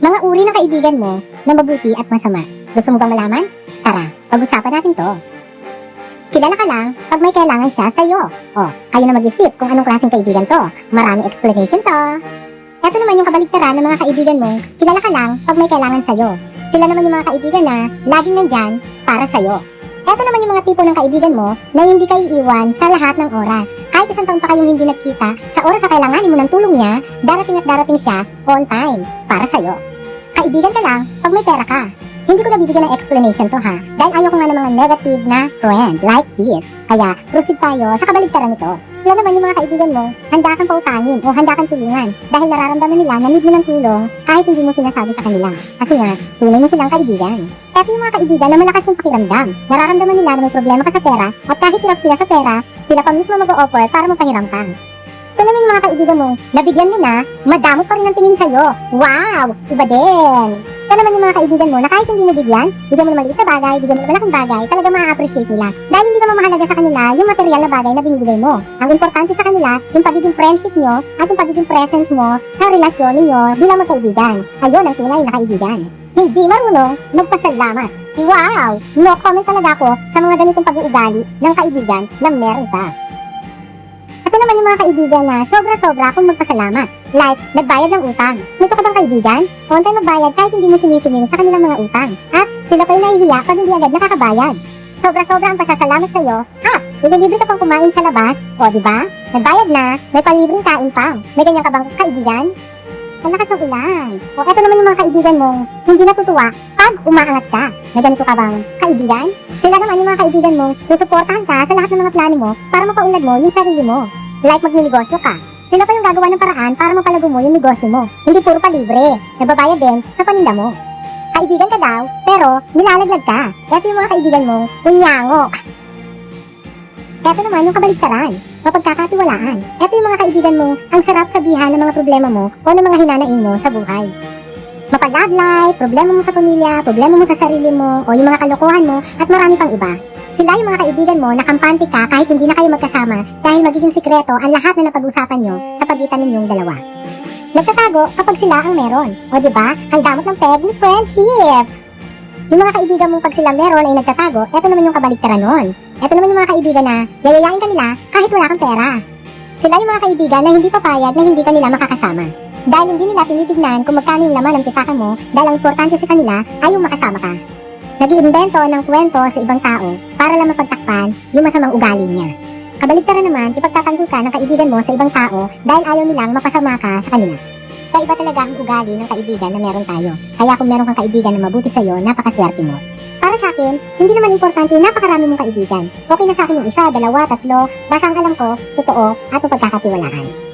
Mga uri ng kaibigan mo na mabuti at masama. Gusto mo bang malaman? Tara, pag-usapan natin to. Kilala ka lang pag may kailangan siya sa'yo. O, kayo na mag-isip kung anong klaseng kaibigan to. Maraming explanation to. Ito naman yung kabaligtaran ng mga kaibigan mo. Kilala ka lang pag may kailangan sa'yo. Sila naman yung mga kaibigan na laging nandyan para sa'yo. Ito naman yung mga tipo ng kaibigan mo na hindi kayo iwan sa lahat ng oras. Kahit isang taon pa kayong hindi nagkita, sa oras na kailanganin mo ng tulong niya, darating at darating siya on time para sa'yo. Kaibigan ka lang pag may pera ka. Hindi ko nabibigyan ng explanation to ha, dahil ayaw ko nga ng mga negative na friend like this. Kaya proceed tayo sa kabaligtaran nito. Sila naman yung mga kaibigan mo, handa kang pautangin o handa kang tulungan dahil nararamdaman nila na need mo ng tulong kahit hindi mo sinasabi sa kanila. Kasi nga, tunay mo silang kaibigan. Ito yung mga kaibigan na malakas yung pakiramdam. Nararamdaman nila na may problema ka sa pera at kahit hirap sila sa pera, sila pa mismo mag-o-offer para mapahiram ka. Naman yung mga kaibigan mo, nabigyan mo na, madamot pa rin ang tingin sa'yo. Wow! Iba din! Ito naman yung mga kaibigan mo na kahit hindi mo bigyan, bigyan mo na maliit na bagay, bigyan mo na malaking bagay, talaga ma-appreciate nila. Dahil hindi naman mahalaga sa kanila yung material na bagay na binibigay mo. Ang importante sa kanila, yung pagiging friendship nyo at yung pagiging presence mo sa relasyon ninyo bilang magkaibigan. Ayun ang tunay na kaibigan. Hindi marunong magpasalamat. Wow! No comment talaga ako sa mga ganitong pag-uugali ng kaibigan na meron ka. Mga kaibigan na sobra-sobra kung magpasalamat. Like, nagbayad ng utang. Gusto ka bang kaibigan? On time magbayad kahit hindi mo sinisingil sa kanilang mga utang. At sila pa yung nahihiya pag hindi agad nakakabayad. Sobra-sobra ang pasasalamat sa'yo. At, nililibre ka pang kumain sa labas. O, di ba? Nagbayad na, may palibreng kain pa. May ganyan ka bang kaibigan? Ang lakas ng ulan. O, eto naman yung mga kaibigan mong hindi natutuwa pag umaangat ka. May ganito ka bang kaibigan? Sila naman yung mga kaibigan mong susuportahan ka sa lahat ng mga plano mo para mapaunlad mo yung sarili mo. Like magnegosyo ka. Sila pa yung gagawa ng paraan para mapalago mo yung negosyo mo. Hindi puro palibre. Nababayad din sa paninda mo. Kaibigan ka daw, pero nilalaglag ka. Ito yung mga kaibigan mong kunyango. Ito naman yung kabaligtaran, mapagkakatiwalaan. Ito yung mga kaibigan mong ang sarap sabihan ng mga problema mo o ng mga hinanaing mo sa buhay. Mapalaglay, problema mo sa pamilya, problema mo sa sarili mo, o yung mga kalokohan mo, at marami pang iba. Sila yung mga kaibigan mo na kampante ka kahit hindi na kayo magkasama dahil magiging sikreto ang lahat na napag-usapan nyo sa pagitan ninyong dalawa. Nagtatago kapag sila ang meron. O ba? Ang damot ng peg ni friendship. Yung mga kaibigan mong pag sila meron ay nagtatago, eto naman yung kabaligtaran nun. Eto naman yung mga kaibigan na yayayain ka nila kahit wala kang pera. Sila yung mga kaibigan na hindi papayag na hindi ka nila makakasama. Dahil hindi nila tinitignan kung magkano yung laman ng pitaka mo dahil ang importante sa kanila ay yung makasama ka. Nag-iimbento ng kwento sa ibang tao para lang mapagtakpan yung masamang ugali niya. Kabaligtaran naman, ipagtatanggol ka ng kaibigan mo sa ibang tao dahil ayaw nilang mapasama ka sa kanila. Kaya iba talaga ang ugali ng kaibigan na meron tayo. Kaya kung meron kang kaibigan na mabuti sa'yo, napakaswerte mo. Para sa akin, hindi naman importante yung napakarami mong kaibigan. Okay na sa akin yung isa, dalawa, tatlo, basta ang alam ko, totoo at mapagkakatiwalaan.